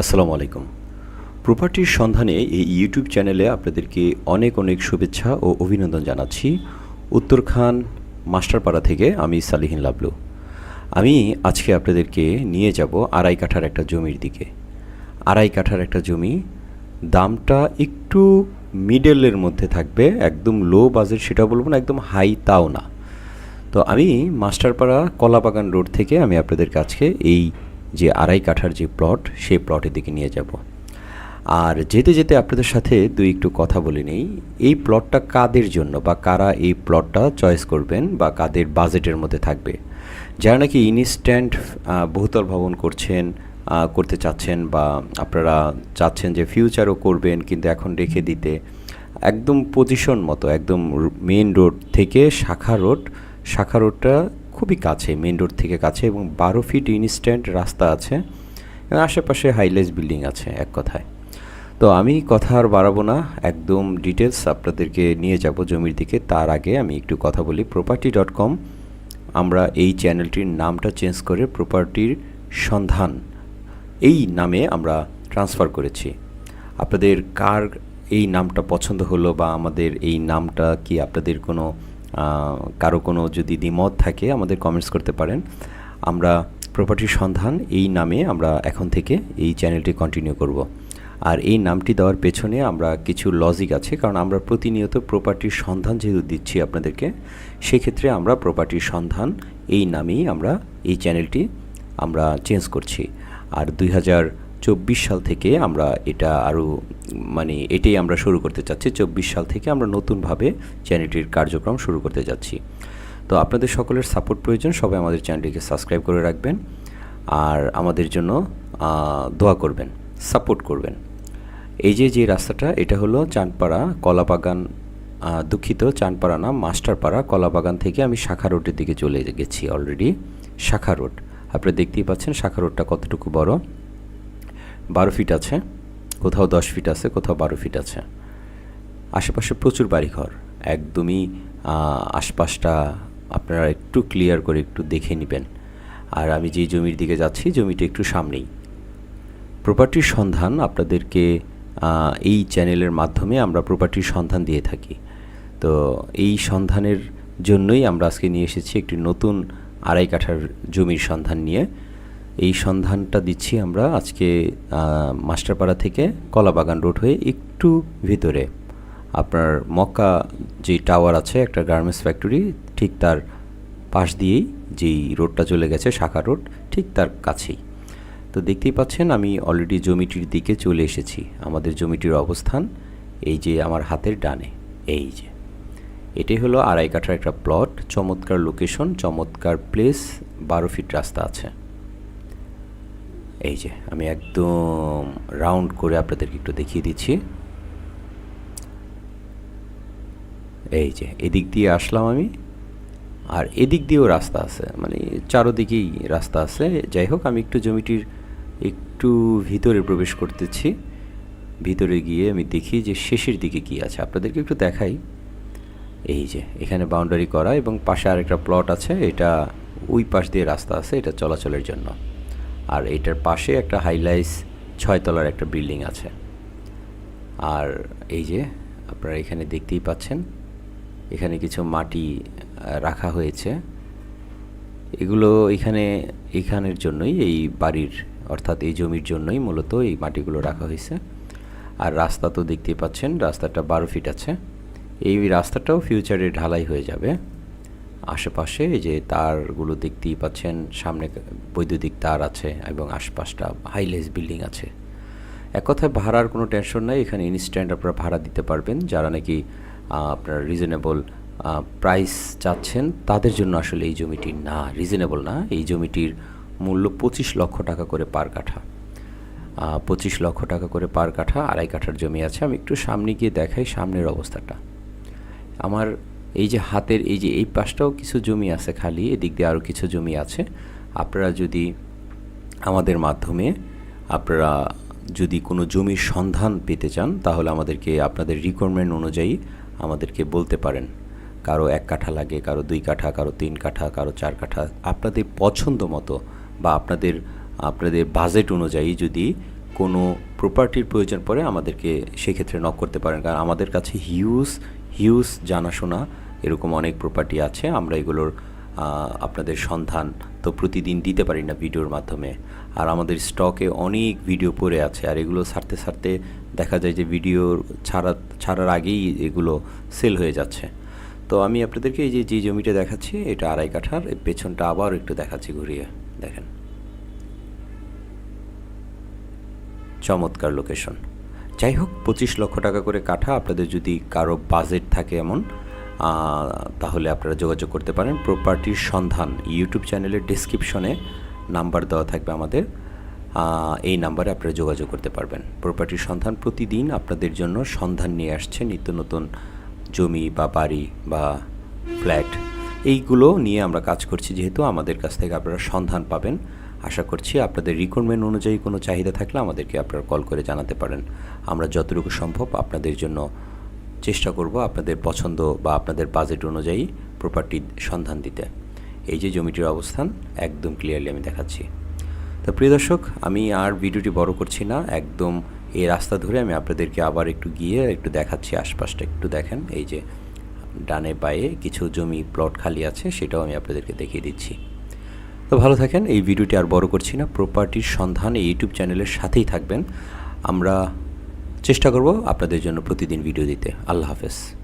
আসসালামু আলাইকুম। প্রপার্টির সন্ধানে এই ইউটিউব চ্যানেলে আপনাদেরকে অনেক অনেক শুভেচ্ছা ও অভিনন্দন জানাচ্ছি। উত্তরখান, মাস্টারপাড়া থেকে আমি সালিহিন লাবলু। আমি আজকে আপনাদেরকে নিয়ে যাব আড়াই কাঠার একটা জমির দিকে। আড়াই কাঠার একটা জমি, দামটা একটু মিডলের মধ্যে থাকবে, একদম লো বাজেট সেটা বলব না, একদম হাই তাও না। তো আমি মাস্টারপাড়া কলাবাগান রোড থেকে আমি আপনাদের কাছে এই যে আড়াই কাঠার যে প্লট, সেই প্লটের দিকে নিয়ে যাব। আর যেতে যেতে আপনাদের সাথে দুই একটু কথা বলে নেই। এই প্লটটা কাদের জন্য বা কারা এই প্লটটা চয়েস করবেন বা কাদের বাজেটের মধ্যে থাকবে? যারা নাকি ইনস্ট্যান্ট বহুতল ভবন করছেন করতে চাচ্ছেন বা আপনারা চাচ্ছেন যে ফিউচারও করবেন কিন্তু এখন রেখে দিতে, একদম পজিশন মতো, একদম মেন রোড থেকে শাখা রোড, শাখা রোডটা খুবই কাছে মেন রোড থেকে কাছে এবং বারো ফিট ইনস্ট্যান্ট রাস্তা আছে। আশেপাশে হাইলেস বিল্ডিং আছে এক কথায়। তো আমি কথা আর বাড়াবো না, একদম ডিটেলস আপনাদেরকে নিয়ে যাব জমির দিকে। তার আগে আমি একটু কথা বলি। প্রপার্টি ডট কম আমরা এই চ্যানেলটির নামটা চেঞ্জ করে প্রপার্টির সন্ধান, এই নামে আমরা ট্রান্সফার করেছি। আপনাদের কার এই নামটা পছন্দ হলো বা আমাদের এই নামটা কি আপনাদের কোনো কারও কোনো যদি দ্বিমত থাকে, আমাদের কমেন্টস করতে পারেন। আমরা প্রপার্টির সন্ধান এই নামে আমরা এখন থেকে এই চ্যানেলটি কন্টিনিউ করব। আর এই নামটি দেওয়ার পেছনে আমরা কিছু লজিক আছে, কারণ আমরা প্রতিনিয়ত প্রপার্টির সন্ধান যেহেতু দিচ্ছি আপনাদেরকে, সেক্ষেত্রে আমরা প্রপার্টির সন্ধান এই নামেই আমরা এই চ্যানেলটি আমরা চেঞ্জ করছি। আর দুই হাজার চব্বিশ সাল থেকে আমরা এটা আরও মানে এটাই আমরা শুরু করতে চাচ্ছি। চব্বিশ সাল থেকে আমরা নতুনভাবে চ্যানেলটির কার্যক্রম শুরু করতে যাচ্ছি। তো আপনাদের সকলের সাপোর্ট প্রয়োজন, সবাই আমাদের চ্যানেলটিকে সাবস্ক্রাইব করে রাখবেন আর আমাদের জন্য দোয়া করবেন, সাপোর্ট করবেন। এই যে যে রাস্তাটা, এটা হলো চানপাড়া কলাবাগান দুঃখিত চানপাড়া না, মাস্টারপাড়া কলাবাগান থেকে আমি শাখা রোডের দিকে চলে গেছি অলরেডি, শাখা রোড। আপনারা দেখতেই পাচ্ছেন, শাখা রোডটা কতটুকু বড়। বারো ফিট আছে, কোথাও দশ ফিট আছে, কোথাও বারো ফিট আছে। আশেপাশে প্রচুর বাড়িঘর। একদমই আশপাশটা আপনারা একটু ক্লিয়ার করে একটু দেখে নেবেন। আর আমি যেই জমির দিকে যাচ্ছি, জমিটা একটু সামনেই। প্রপার্টির সন্ধান আপনাদেরকে এই চ্যানেলের মাধ্যমে আমরা প্রপার্টির সন্ধান দিয়ে থাকি। তো এই সন্ধানের জন্যই আমরা আজকে নিয়ে এসেছি একটি নতুন আড়াই কাঠার জমির সন্ধান নিয়ে। এই সন্ধানটা দিচ্ছি আমরা আজকে মাস্টারপাড়া থেকে কলাবাগান রোড হয়ে একটু ভিতরে। আপনার মক্কা যে টাওয়ার আছে, একটা গার্মেন্টস ফ্যাক্টরি, ঠিক তার পাশ দিয়েই যেই রোডটা চলে গেছে, শাখা রোড, ঠিক তার কাছেই। তো দেখতেই পাচ্ছেন, আমি অলরেডি জমিটির দিকে চলে এসেছি। আমাদের জমিটির অবস্থান এই যে আমার হাতের ডানে, এই যে। এটাই হলো আড়াই কাঠার একটা প্লট চমৎকার লোকেশন চমৎকার প্লেস বারো ফিট রাস্তা আছে। এই যে, আমি একদম রাউন্ড করে আপনাদেরকে একটু দেখিয়ে দিচ্ছি। এই যে, এদিক দিয়ে আসলাম আমি, আর এদিক দিয়েও রাস্তা আছে মানে চারোদিকেই রাস্তা আছে। যাই হোক, আমি একটু জমিটির একটু ভিতরে প্রবেশ করতেছি। ভিতরে গিয়ে আমি দেখি যে শেষের দিকে কি আছে। আপনাদেরকে একটু দেখাই। এই যে, এখানে বাউন্ডারি করা এবং পাশে আরেকটা প্লট আছে। এটা ওই পাশ দিয়ে রাস্তা আছে, এটা চলাচলের জন্য। আর এটার পাশে একটা হাইলাইস ছয়তলার একটা বিল্ডিং আছে। আর এই যে আপনারা এখানে দেখতেই পাচ্ছেন, এখানে কিছু মাটি রাখা হয়েছে। এগুলো এখানে, এখানের জন্যই এই বাড়ির, অর্থাৎ এই জমির জন্যই মূলত এই মাটিগুলো রাখা হয়েছে। আর রাস্তা তো দেখতেই পাচ্ছেন, রাস্তাটা বারো ফিট আছে। এই রাস্তাটাও ফিউচারে ঢালাই হয়ে যাবে। আশেপাশে যে তারগুলো দেখতেই পাচ্ছেন, সামনে বৈদ্যুতিক তার আছে এবং আশপাশটা হাইলেস বিল্ডিং আছে। এক কথায় ভাড়ার কোনো টেনশন নাই, এখানে ইনস্ট্যান্ট আপনারা ভাড়া দিতে পারবেন। যারা নাকি আপনার রিজনেবল প্রাইস চাচ্ছেন, তাদের জন্য আসলে এই জমিটি না রিজনেবল না। এই জমিটির মূল্য পঁচিশ লক্ষ টাকা করে পার কাঠা। পঁচিশ লক্ষ টাকা করে পার কাঠা, আড়াই কাঠার জমি আছে। আমি একটু সামনে গিয়ে দেখাই সামনের অবস্থাটা। আমার এই যে হাতের, এই যে এই পাশটাও কিছু জমি আছে খালি, এদিক দিয়ে আরও কিছু জমি আছে। আপনারা যদি আমাদের মাধ্যমে আপনারা যদি কোনো জমির সন্ধান পেতে চান, তাহলে আমাদেরকে, আপনাদের রিকোয়ারমেন্ট অনুযায়ী আমাদেরকে বলতে পারেন। কারও এক কাঠা লাগে, কারও দুই কাঠা, কারও তিন কাঠা, কারও চার কাঠা। আপনাদের পছন্দ মতো বা আপনাদের আপনাদের বাজেট অনুযায়ী যদি কোনো প্রপার্টির প্রয়োজন পড়ে, আমাদেরকে সেক্ষেত্রে নক করতে পারেন। কারণ আমাদের কাছে হিউজ হিউজ জানাশোনা এরকম অনেক প্রপার্টি আছে, আমরা এগুলোর আপনাদের সন্ধান তো প্রতিদিন দিতে পারি না ভিডিওর মাধ্যমে। আর আমাদের স্টকে অনেক ভিডিও পড়ে আছে, আর এগুলো ছাড়তে ছাড়তে দেখা যায় যে ভিডিও ছাড়া, ছাড়ার আগেই এগুলো সেল হয়ে যাচ্ছে। তো আমি আপনাদেরকে এই যে যে জমিটা দেখাচ্ছি, এটা আড়াই কাঠার পেছনটা আবার একটু দেখাচ্ছি ঘুরিয়ে, দেখেন। চমৎকার লোকেশন যাই হোক, পঁচিশ লক্ষ টাকা করে কাঠা, আপনাদের যদি কারও বাজেট থাকে এমন তাহলে আপনারা যোগাযোগ করতে পারেন। প্রপার্টির সন্ধান ইউটিউব চ্যানেলের ডিসক্রিপশনে নাম্বার দেওয়া থাকবে আমাদের। এই নাম্বারে আপনারা যোগাযোগ করতে পারবেন। প্রপার্টির সন্ধান প্রতিদিন আপনাদের জন্য সন্ধান নিয়ে আসছে নিত্য নতুন জমি বা বাড়ি বা ফ্ল্যাট এইগুলো নিয়ে আমরা কাজ করছি যেহেতু আমাদের কাছ থেকে আপনারা সন্ধান পাবেন। আশা করছি আপনাদের রিকোয়ারমেন্ট অনুযায়ী কোনো চাহিদা থাকলে আমাদেরকে আপনারা কল করে জানাতে পারেন। আমরা যতটুকু সম্ভব আপনাদের জন্য চেষ্টা করব আপনাদের পছন্দ বা আপনাদের বাজেট অনুযায়ী প্রপার্টির সন্ধান দিতে। এই যে জমিটির অবস্থান, একদম ক্লিয়ারলি আমি দেখাচ্ছি। তো প্রিয় দর্শক, আমি আর ভিডিওটি বড় করছি না, একদম এই রাস্তা ধরে আমি আপনাদেরকে আবার একটু গিয়ে একটু দেখাচ্ছি আশপাশটা। একটু দেখেন, এই যে ডানে পায়ে কিছু জমি প্লট খালি আছে, সেটাও আমি আপনাদেরকে দেখিয়ে দিচ্ছি। তো ভালো থাকেন, এই ভিডিওটি আর বড় করছি না। প্রপার্টির সন্ধান এই ইউটিউব চ্যানেলের সাথেই থাকবেন। আমরা চেষ্টা করব আপনাদের জন্য প্রতিদিন ভিডিও দিতে। আল্লাহ হাফেজ।